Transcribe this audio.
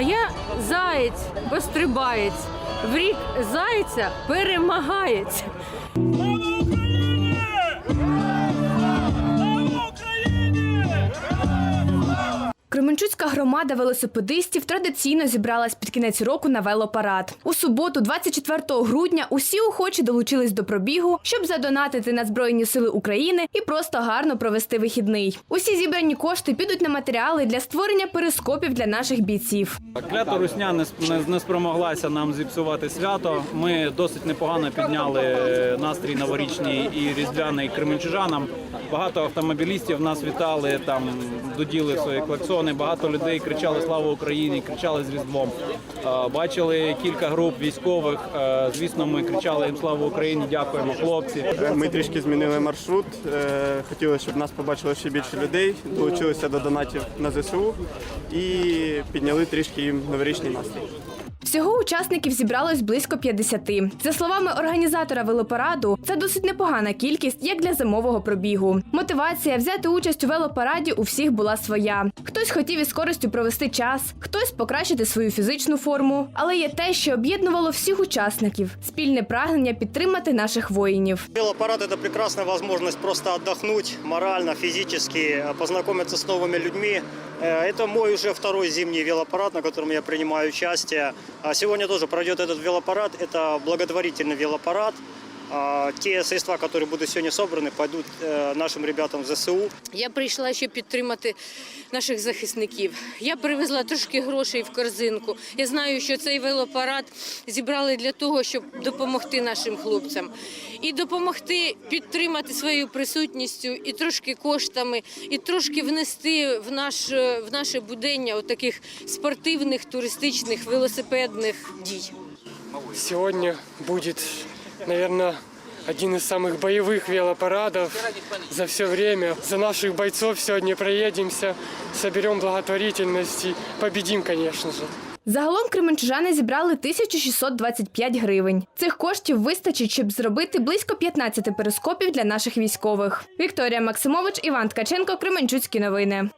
А я заєць, бо стрибаєць. В рік зайця перемагається. Кременчуцька громада велосипедистів традиційно зібралась під кінець року на велопарад. У суботу, 24 грудня, усі охочі долучились до пробігу, щоб задонатити на Збройні Сили України і просто гарно провести вихідний. Усі зібрані кошти підуть на матеріали для створення перископів для наших бійців. Клята Русня не, спромоглася нам зіпсувати свято. Ми досить непогано підняли настрій новорічний і різдвяний кременчужанам. Багато автомобілістів нас вітали, там доділи свої клаксони. Багато людей кричали Слава Україні! кричали з Різдвом. Е, Бачили кілька груп військових. Е, Звісно, ми кричали їм Слава Україні! Дякуємо, хлопці. Ми трішки змінили маршрут. Е, Хотіли, щоб нас побачило ще більше людей, долучилися до донатів на ЗСУ і підняли трішки їм новорічний настрій. Всього учасників зібралось близько 50. За словами організатора велопараду, це досить непогана кількість як для зимового пробігу. Мотивація взяти участь у велопараді у всіх була своя. Хтось хотів із користю провести час, хтось покращити свою фізичну форму. Але є те, що об'єднувало всіх учасників спільне прагнення підтримати наших воїнів. Велопарад – это прекрасная возможность просто отдохнуть морально, физически, познакомиться с новыми людьми. Э, Это мой уже второй зимний велопарад, на котором я принимаю участие. А Сегодня тоже пройдет этот велопарад. Это благотворительный велопарад. А, Те средства, которые будут сегодня собраны, пойдут э, нашим ребятам в ЗСУ. Я прийшла, щоб підтримати наших захисників. Я привезла трошки грошей в корзинку. Я знаю, що цей велопарад зібрали для того, щоб допомогти нашим хлопцям. І допомогти підтримати своєю присутністю, і трошки коштами, і трошки внести в наш в наше будення от таких спортивних, туристичних, велосипедних дій. Сегодня будет, наверное, один из самых боевых велопарадов за все время. За наших бойцов сегодня проедемся, соберем благотворительность и победим, конечно же. Загалом кременчужани зібрали 1625 гривень. Цих коштів вистачить, щоб зробити близько 15 перископів для наших військових. Вікторія Максимович, Іван Ткаченко, Кременчуцькі новини.